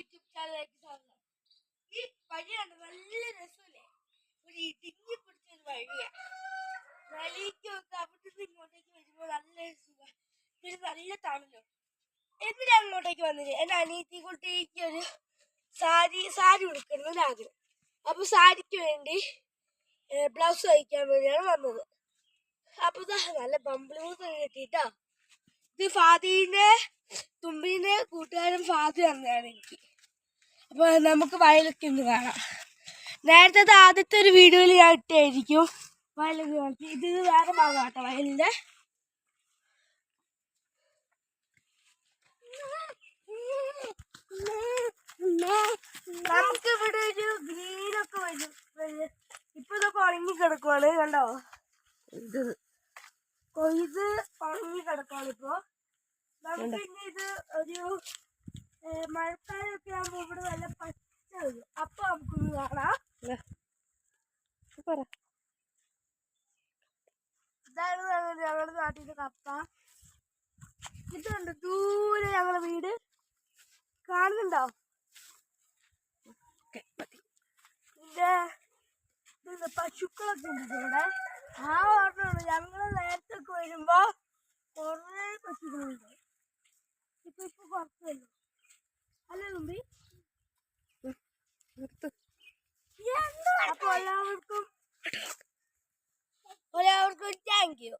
YouTube ചാനലിലേക്ക് സ്വാഗതം ഈ വഴി കണ്ട? നല്ല രസമല്ലേ? ഒരു ഇടുങ്ങി പിടിച്ചൊരു വഴിയാ. വഴിക്ക് ഒക്കെ അവിടുന്ന് ഇങ്ങോട്ടേക്ക് വരുമ്പോൾ നല്ല സുഖം. പിന്നെ നല്ല തണലും. എന്തിനാണ് ഇങ്ങോട്ടേക്ക് വന്നത് എന്റെ അനിയത്തി കുട്ടിക്ക് ഒരു സാരി സാരി ഉടുക്കണമെന്ന് ആഗ്രഹം. അപ്പൊ സാരിക്ക് വേണ്ടി ബ്ലൗസ് തയ്ക്കാൻ വേണ്ടിയാണ് വന്നത്. അപ്പൊ ദാ നല്ല ബംബിൾ കിട്ടിട്ടോ ഇത് ഫാദീന്റെ തുമ്പിന്റെ കൂട്ടുകാരൻ ഫാദി തന്നെയാണ് എനിക്ക്. അപ്പൊ നമുക്ക് വയലൊക്കെ ഒന്ന് കാണാം. നേരത്തെ ആദ്യത്തെ ഒരു വീഡിയോയിൽ ഞാൻ ഇട്ടായിരിക്കും വയലൊക്കെ കാണിച്ചു ഇത് വേറെ ഭാഗമാട്ടോ വയലിന്റെ. നമുക്ക് ഇവിടെ ഒരു ഗ്രീനൊക്കെ വരും. വരും. ഇപ്പൊ ഇതൊക്കെ ഉണങ്ങി കിടക്കുവാണ് കണ്ടോ? ഇത് കൊയ്ത് ഉണങ്ങി കിടക്കുവാണ് ഇപ്പൊ. നമുക്ക് ഇനി ഇത് ഒരു ഏ, മഴക്കാലമൊക്കെ ആകുമ്പോ ഇവിടെ നല്ല പച്ച വരും അപ്പൊ നമുക്കൊന്ന് കാണാം. ഇതാണ് ഞങ്ങ- ഞങ്ങളുടെ നാട്ടിലെ കപ്പ. ഇതുണ്ട് ദൂരെ ഞങ്ങളുടെ വീട്. കാണുന്നുണ്ടോ? പിന്നെ പശുക്കളൊക്കെ ഉണ്ട് ഇവിടെ. ആ ഓർമ്മയുള്ളൂ ഞങ്ങൾ നേരത്തെ വരുമ്പോ കുറേ പശുക്കളുണ്ട്. ഇപ്പൊ അല്ലേ തുമ്പി അപ്പൊ എല്ലാവർക്കും എല്ലാവർക്കും താങ്ക് യു